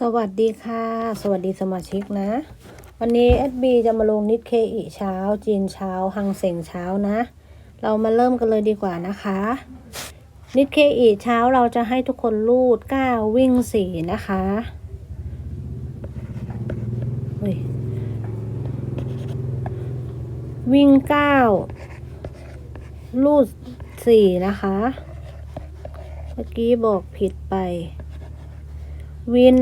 สวัสดีค่ะ สวัสดีสมาชิกนะ วันนี้ SB จะมาลงนิดเคอีเช้า จีนเช้าฮังเสงเช้านะ เรามาเริ่มกันเลยดีกว่านะคะ นิดเคอีเช้าเราจะให้ทุกคนลูด9วิ่ง4นะคะวิ่ง9ลูด4นะคะ เมื่อกี้บอกผิดไป วิน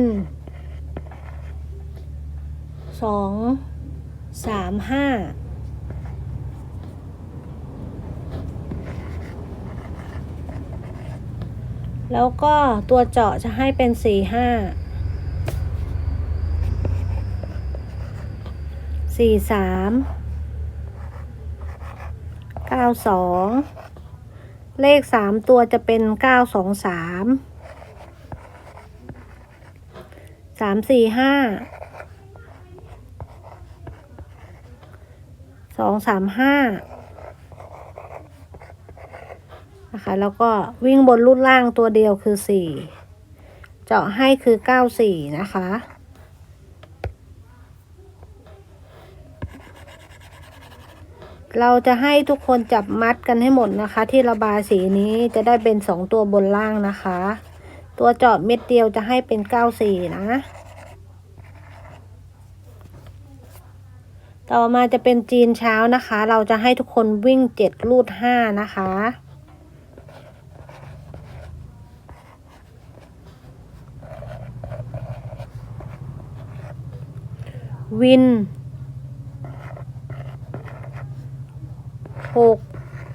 สองสามห้าแล้วก็ตัวเจาะจะให้เป็นสี่ห้าสี่สามเก้าสองเลขสามตัวจะเป็นเก้าสองสาม สามสี่ห้าสองสามห้านะคะ แล้วก็วิ่งบนรุ่นล่างตัวเดียวคือสี่เจาะให้คือเก้าสี่นะคะเราจะให้ทุกคนจับมัดกันให้หมดนะคะ ที่ระบายสีนี้จะได้เป็นสองตัวบนล่างนะคะ ตัวจาะเม็ดเดียวจะให้เป็นเก้าสี่นะ ต่อมาจะเป็นจีนเช้านะคะ เราจะให้ทุกคนวิ่งเจ็ดลูดห้านะคะวินหก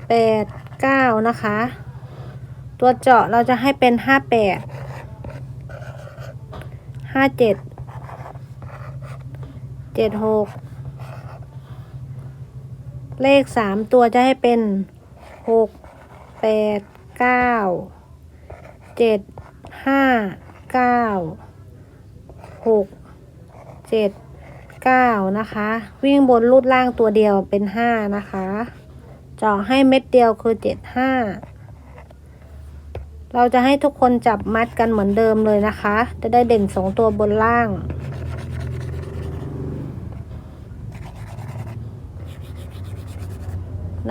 แปดเก้านะคะ ตัวเจาะเราจะให้เป็นห้าแปดห้าเจ็ดเจ็ดหกเลขสามตัวจะให้เป็นหกแปดเก้าเจ็ดห้าเก้าหกเจ็ดเก้านะคะ วิ่งบนรูดล่างตัวเดียวเป็นห้านะคะ เจาะให้เม็ดเดียวคือเจ็ดห้า เราจะให้ทุกคนจับมัดกันเหมือนเดิมเลยนะคะ จะได้เด่นสองตัวบนล่าง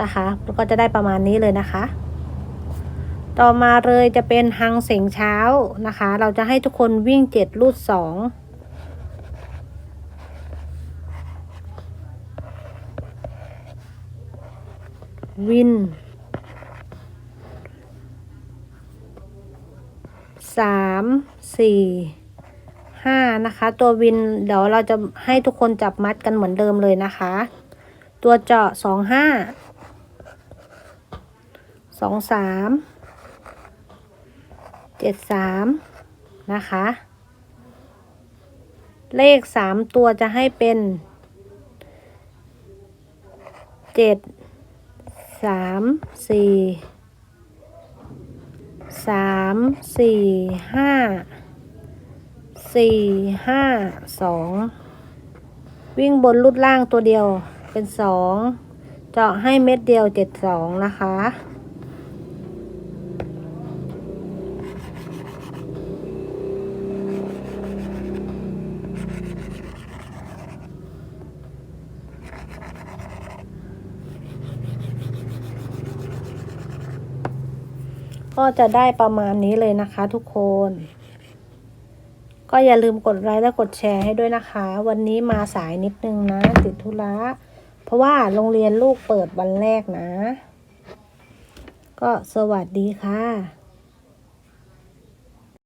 นะคะแล้วก็จะได้ประมาณนี้เลยนะคะ ต่อมาเลยจะเป็นฮังเสียงเช้านะคะ เราจะให้ทุกคนวิ่งเจ็ดลูดสองวิน สามสี่ห้านะคะ ตัววินเดี๋ยวเราจะให้ทุกคนจับมัดกันเหมือนเดิมเลยนะคะ ตัวเจาะสองห้าสองสามเจ็ดสามนะคะ เลขสามตัวจะให้เป็นเจ็ดสามสี่ สามสี่ห้าสี่ห้าสองวิ่งบนลุดล่างตัวเดียวเป็นสองเจาะให้เม็ดเดียวเจ็ดสองนะคะ ก็จะได้ประมาณนี้เลยนะคะทุกคน ก็อย่าลืมกดไลค์และกดแชร์ให้ด้วยนะคะ วันนี้มาสายนิดนึงนะ ติดธุระเพราะว่าโรงเรียนลูกเปิดวันแรกนะ ก็สวัสดีค่ะ